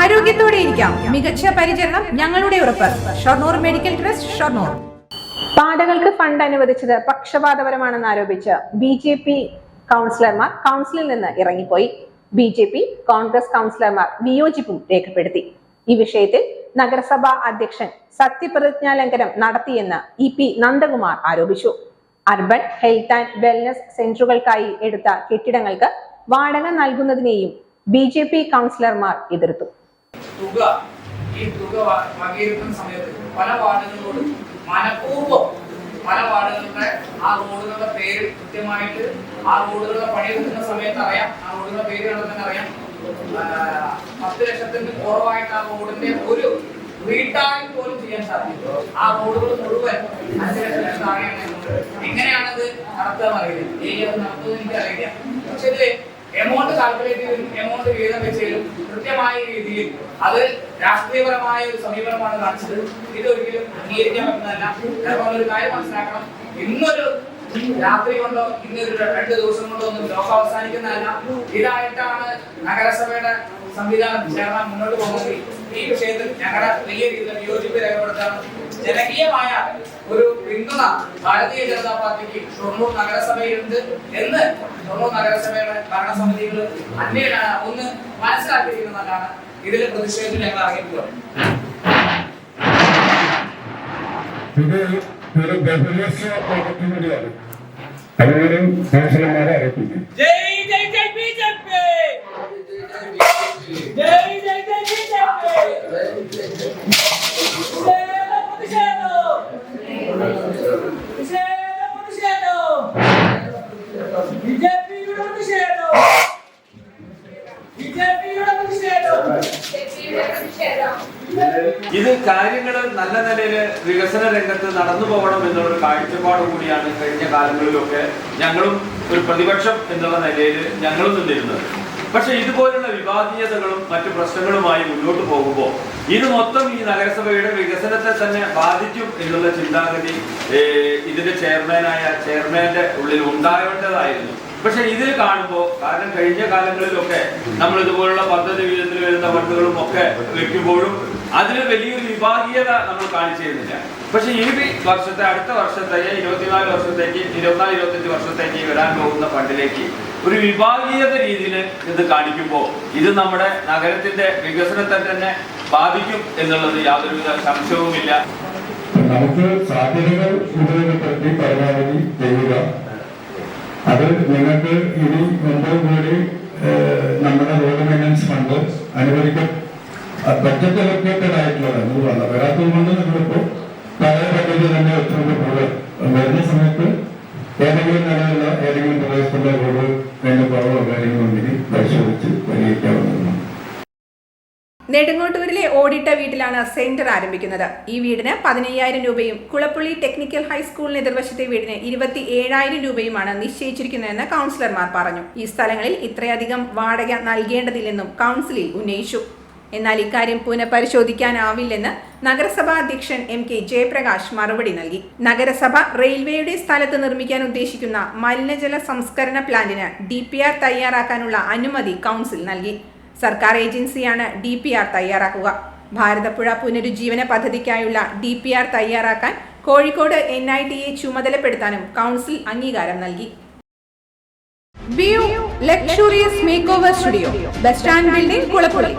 ആരോഗ്യത്തോടെ ഇരിക്കാം. മികച്ച പരിചരണം ഞങ്ങളുടെ ഉറപ്പ്. Shoranur medical trust Shoranur. പാടകൾക്ക് fund അനുവദിച്ചത് പക്ഷപാതപരമാണെന്ന് ആരോപിച്ച് ബി ജെ പി കൗൺസിലർമാർ കൗൺസിലിൽ നിന്ന് ഇറങ്ങിപ്പോയി. ബി ജെ പി കോൺഗ്രസ് കൗൺസിലർമാർ വിയോജിപ്പും രേഖപ്പെടുത്തി. ഈ വിഷയത്തിൽ നഗരസഭാ അധ്യക്ഷൻ സത്യപ്രതിജ്ഞാ ലംഘനം നടത്തിയെന്ന് ഇ പി നന്ദകുമാർ ആരോപിച്ചു. അർബൻ ഹെൽത്ത് ആൻഡ് വെൽനസ് സെന്ററുകൾക്കായി എടുത്ത കെട്ടിടങ്ങൾക്ക് വാടക നൽകുന്നതിനെയും ബി ജെ പി കൗൺസിലർമാർ എതിർത്തു. തുക ഈ തുക വകയിരുത്തുന്ന സമയത്ത് പല വാർഡുകളോടും മനഃപൂർവം പല വാർഡുകളുടെ ആ റോഡുകളുടെ പേര് കൃത്യമായിട്ട് ആ റോഡുകളുടെ പണി എടുക്കുന്ന സമയത്ത് അറിയാം. ആ റോഡുകളുടെ പേര് കണ്ടെന്ന് അറിയാം. പത്ത് ലക്ഷത്തിന് കുറവായിട്ട് ആ റോഡിന്റെ ഒരു റീടാഗ് പോലും ചെയ്യാൻ സാധിക്കും ആ റോഡുകൾ മുഴുവൻ അഞ്ച് ലക്ഷം താഴെയാണ് എങ്ങനെയാണത് നടത്തുക അറിയില്ല. ഈ അത് നടത്തുന്നത് എനിക്ക് അറിയില്ല. പക്ഷെ എമൗണ്ട് കാൽക്കുലേറ്റ് ചെയ്തും എമൗണ്ട് വീതം വെച്ചതിലും കൃത്യമായ രീതിയിൽ അത് രാഷ്ട്രീയപരമായ ഒരു സമീപനമാണ് കാണിച്ചത്. ഇത് ഒരിക്കലും അംഗീകരിക്കാൻ പറ്റുന്നതല്ല കാരണം ഒരു കാര്യം മനസ്സിലാക്കണം. ഇന്നൊരു രാത്രി കൊണ്ടോ ഇന്നൊരു രണ്ട് ദിവസം കൊണ്ടോ ഒന്നും ലോകം അവസാനിക്കുന്നതല്ല. ഇതായിട്ടാണ് നഗരസഭയുടെ സംവിധാനം ചേർന്ന മുന്നോട്ട് പോകുന്നത്. ഈ വിഷയത്തിൽ ഞങ്ങളുടെ വലിയ രീതിയിൽ വിയോജിപ്പ് രേഖപ്പെടുത്താണ് ജനകീയമായ ഒരു പിന്തുണ ഭാരതീയ ജനതാ പാർട്ടിക്ക് ഷൊർണൂർ നഗരസഭയിലുണ്ട് എന്ന് ഷൊർണൂർ നഗരസഭയുടെ ഭരണസമിതികൾ അന്വേഷണ ഒന്ന് മനസ്സിലാക്കിയിരിക്കുന്നതാണ്. ഇതിൽ പ്രതിഷേധത്തിൽ ഞങ്ങൾ ഇറങ്ങിപ്പോകും ഇത് ഒരു ബഹുരസ്യ പ്രവൃത്തി കൂടിയാണ് അതുപോലും കൗൺസിലർമാരെ അറിയിക്കുന്നു ജയ് ജയ് ജയ് ബിജെപി ജയ് ജയ് ജയ് ബിജെപി ബിജെപിയുടെ പ്രതിഷേധം ഇത് കാര്യങ്ങൾ നല്ല നിലയിൽ വികസന രംഗത്ത് നടന്നു പോകണം എന്നുള്ളൊരു കാഴ്ചപ്പാട് കൂടിയാണ് കഴിഞ്ഞ കാലങ്ങളിലൊക്കെ ഞങ്ങളും ഒരു പ്രതിപക്ഷം എന്നുള്ള നിലയിൽ ഞങ്ങളും നിന്നിരുന്നത്. പക്ഷെ ഇതുപോലുള്ള വിവാദീയതകളും മറ്റു പ്രശ്നങ്ങളുമായി മുന്നോട്ട് പോകുമ്പോൾ ഇത് മൊത്തം ഈ നഗരസഭയുടെ വികസനത്തെ തന്നെ ബാധിക്കും എന്നുള്ള ചിന്താഗതി ഇതിന്റെ ചെയർമാനായ ചെയർമാന്റെ ഉള്ളിൽ ഉണ്ടാവേണ്ടതായിരുന്നു. പക്ഷെ ഇതിൽ കാണുമ്പോൾ കാരണം കഴിഞ്ഞ കാലങ്ങളിലൊക്കെ നമ്മൾ ഇതുപോലുള്ള പദ്ധതി വിധത്തിൽ വരുന്ന ഫണ്ടുകളും ഒക്കെ വെക്കുമ്പോഴും അതിൽ വലിയൊരു വിഭാഗീയത നമ്മൾ കാണിച്ചിരുന്നില്ല. പക്ഷെ ഈ വർഷത്തെ അടുത്ത വർഷത്തെ ഇരുപത്തിനാല് വർഷത്തേക്ക് ഇരുപത്തിനാല് ഇരുപത്തഞ്ച് വർഷത്തേക്ക് വരാൻ പോകുന്ന ഫണ്ടിലേക്ക് ഒരു വിഭാഗീയത രീതിയിൽ ഇത് കാണിക്കുമ്പോൾ ഇത് നമ്മുടെ നഗരത്തിന്റെ വികസനത്തെ തന്നെ ബാധിക്കും എന്നുള്ളത് യാതൊരുവിധ സംശയവുമില്ല. നമുക്ക് സാധ്യതകൾ ഉപയോഗപ്പെടുത്തി പരമാവധി ചെയ്യുക അത് നിങ്ങൾക്ക് ഇനി ബഡ്ജറ്റ് അലോക്കേറ്റഡ് ആയിട്ടുള്ളത് നൂറാണ് വരാത്തത് കൊണ്ട് നിങ്ങളിപ്പോ പഴയ പദ്ധതി തന്നെ വെച്ചുകൊണ്ട് വരുന്ന സമയത്ത് ഏതെങ്കിലും നിലയിലുള്ള ഏതെങ്കിലും പ്രദേശത്തുള്ള റോഡ് അതിന്റെ കുറവോ കാര്യങ്ങളോ ഉണ്ടെങ്കിൽ പരിശോധിച്ച് പരിഹരിക്കാവുന്നതാണ്. നെടുങ്ങോട്ടൂരിലെ ഓടിട്ട വീട്ടിലാണ് സെന്റർ ആരംഭിക്കുന്നത്. ഈ വീടിന് പതിനയ്യായിരം രൂപയും കുളപ്പുള്ളി ടെക്നിക്കൽ ഹൈസ്കൂളിന് എതിർവശത്തെ വീടിന് ഇരുപത്തി ഏഴായിരം രൂപയുമാണ് നിശ്ചയിച്ചിരിക്കുന്നതെന്ന് കൗൺസിലർമാർ പറഞ്ഞു. ഈ സ്ഥലങ്ങളിൽ ഇത്രയധികം വാടക നൽകേണ്ടതില്ലെന്നും കൗൺസിലിൽ ഉന്നയിച്ചു. എന്നാൽ ഇക്കാര്യം പുനഃപരിശോധിക്കാനാവില്ലെന്ന് നഗരസഭാ അധ്യക്ഷൻ എം കെ ജയപ്രകാശ് മറുപടി നൽകി. നഗരസഭ റെയിൽവേയുടെ സ്ഥലത്ത് നിർമ്മിക്കാൻ ഉദ്ദേശിക്കുന്ന മലിനജല സംസ്കരണ പ്ലാന്റിന് ഡി പി ആർ തയ്യാറാക്കാനുള്ള അനുമതി കൗൺസിൽ നൽകി. സർക്കാർ ഏജൻസിയാണ് ഡി പി ആർ തയ്യാറാക്കുക. ഭാരതപ്പുഴ പുനരുജ്ജീവന പദ്ധതിക്കായുള്ള ഡി പി ആർ തയ്യാറാക്കാൻ കോഴിക്കോട് എൻ ഐ ടിയെ ചുമതലപ്പെടുത്താനും കൗൺസിൽ അംഗീകാരം നൽകി. View make over studio. Bus stand building Kulappully.